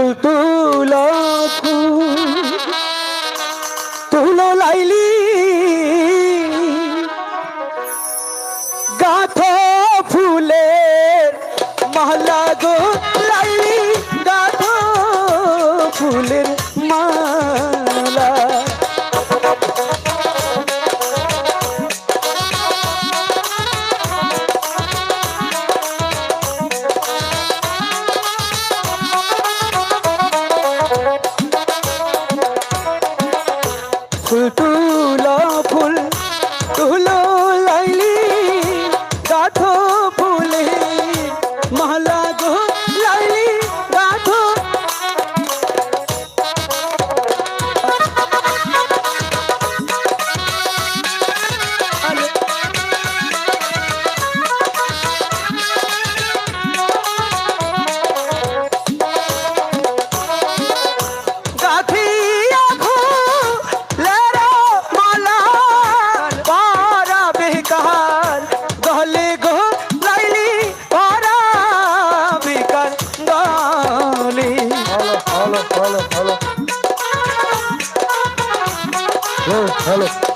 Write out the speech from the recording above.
ফুল তুলো ফুল লাইলি Hello.